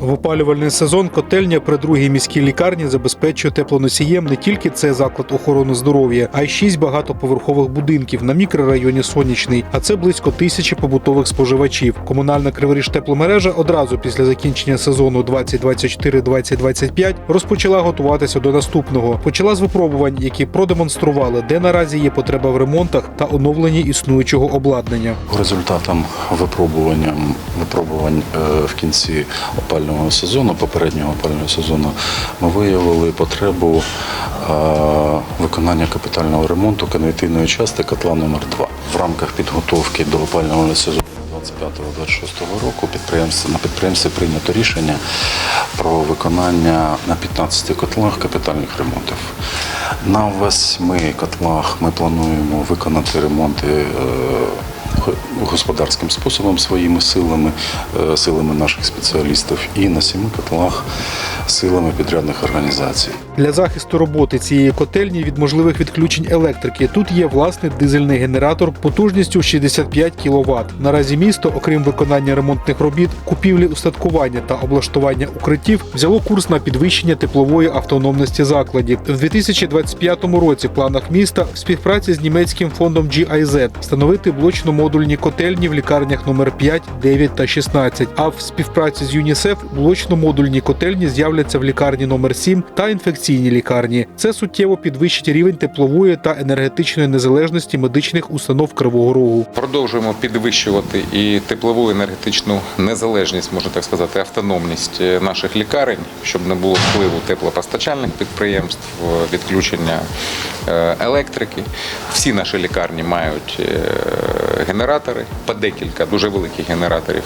В опалювальний сезон котельня при другій міській лікарні забезпечує теплоносієм не тільки цей заклад охорони здоров'я, а й шість багатоповерхових будинків на мікрорайоні Сонячний. А це близько тисячі побутових споживачів. Комунальна Криворіж тепломережа одразу після закінчення сезону 2024-2025 розпочала готуватися до наступного. Почала з випробувань, які продемонстрували, де наразі є потреба в ремонтах та оновленні існуючого обладнання. Результатом випробування випробувань е, в кінці опального сезону, попереднього опального сезону, ми виявили потребу е, виконання капітального ремонту конвективної частини котла номер 2 В рамках підготовки до опального сезону 25-26 року підприємство, на підприємстві прийнято рішення про виконання на 15 котлах капітальних ремонтів. На восьми котлах ми плануємо виконати ремонти е, господарським способом своїми силами, е, силами наших спеціалістів, і на сіми котлах силами підрядних організацій. Для захисту роботи цієї котельні від можливих відключень електрики тут є власний дизельний генератор потужністю 65 кВт. Наразі місто, окрім виконання ремонтних робіт, купівлі устаткування та облаштування укриттів, взяло курс на підвищення теплової автономності закладів. В 2025 році в планах міста в співпраці з німецьким фондом GIZ встановити блочно-модульні котельні в лікарнях номер 5, 9 та 16. А в співпраці з ЮНІСЕФ блочно-модульні котельні з'являться в лікарні номер 7 та інфекційній лікарні. Це суттєво підвищить рівень теплової та енергетичної незалежності медичних установ Кривого Рогу. Продовжуємо підвищувати і теплову енергетичну незалежність, можна так сказати, автономність е, наших лікарень, щоб не було впливу теплопостачальних підприємств, е, відключення е, електрики. Всі наші лікарні мають генератори, по декілька дуже великих генераторів.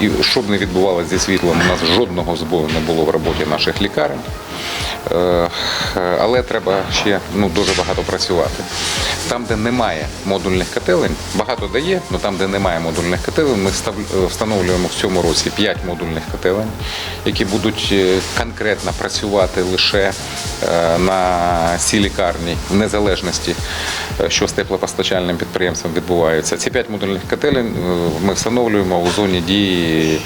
І щоб не відбувалося зі світлом, у нас жодного збою не було в роботі наших лікарень. Е, Але треба ще ну, дуже багато працювати. Там, де немає модульних котелень, багато де є, але там, де немає модульних котелень, ми е, встановлюємо в цьому році 5 модульних котелень, які будуть е, конкретно працювати лише е, на цій лікарні, в незалежності, що з теплопостачальним підприємством відбувається. Ці 5 модульних котелень ми встановлюємо у зоні дії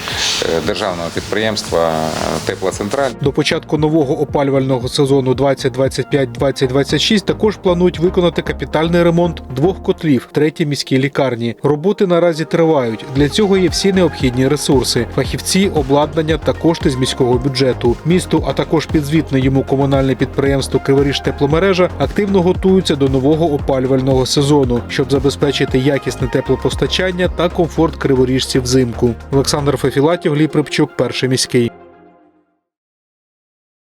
державного підприємства Теплоцентраль. До початку нового опалювального сезону 2025-2026 також планують виконати капітальний ремонт двох котлів в третій міській лікарні. Роботи наразі тривають. Для цього є всі необхідні ресурси: фахівці, обладнання та кошти з міського бюджету. Місту, а також підзвітне йому комунальне підприємство Криворіж тепломережа активно готуються до нового опалювального сезону, щоб забезпечити якісне теплопостачання та комфорт криворіжців взимку. Олександр Фефілатів, Гліб Рибчук, перший міський.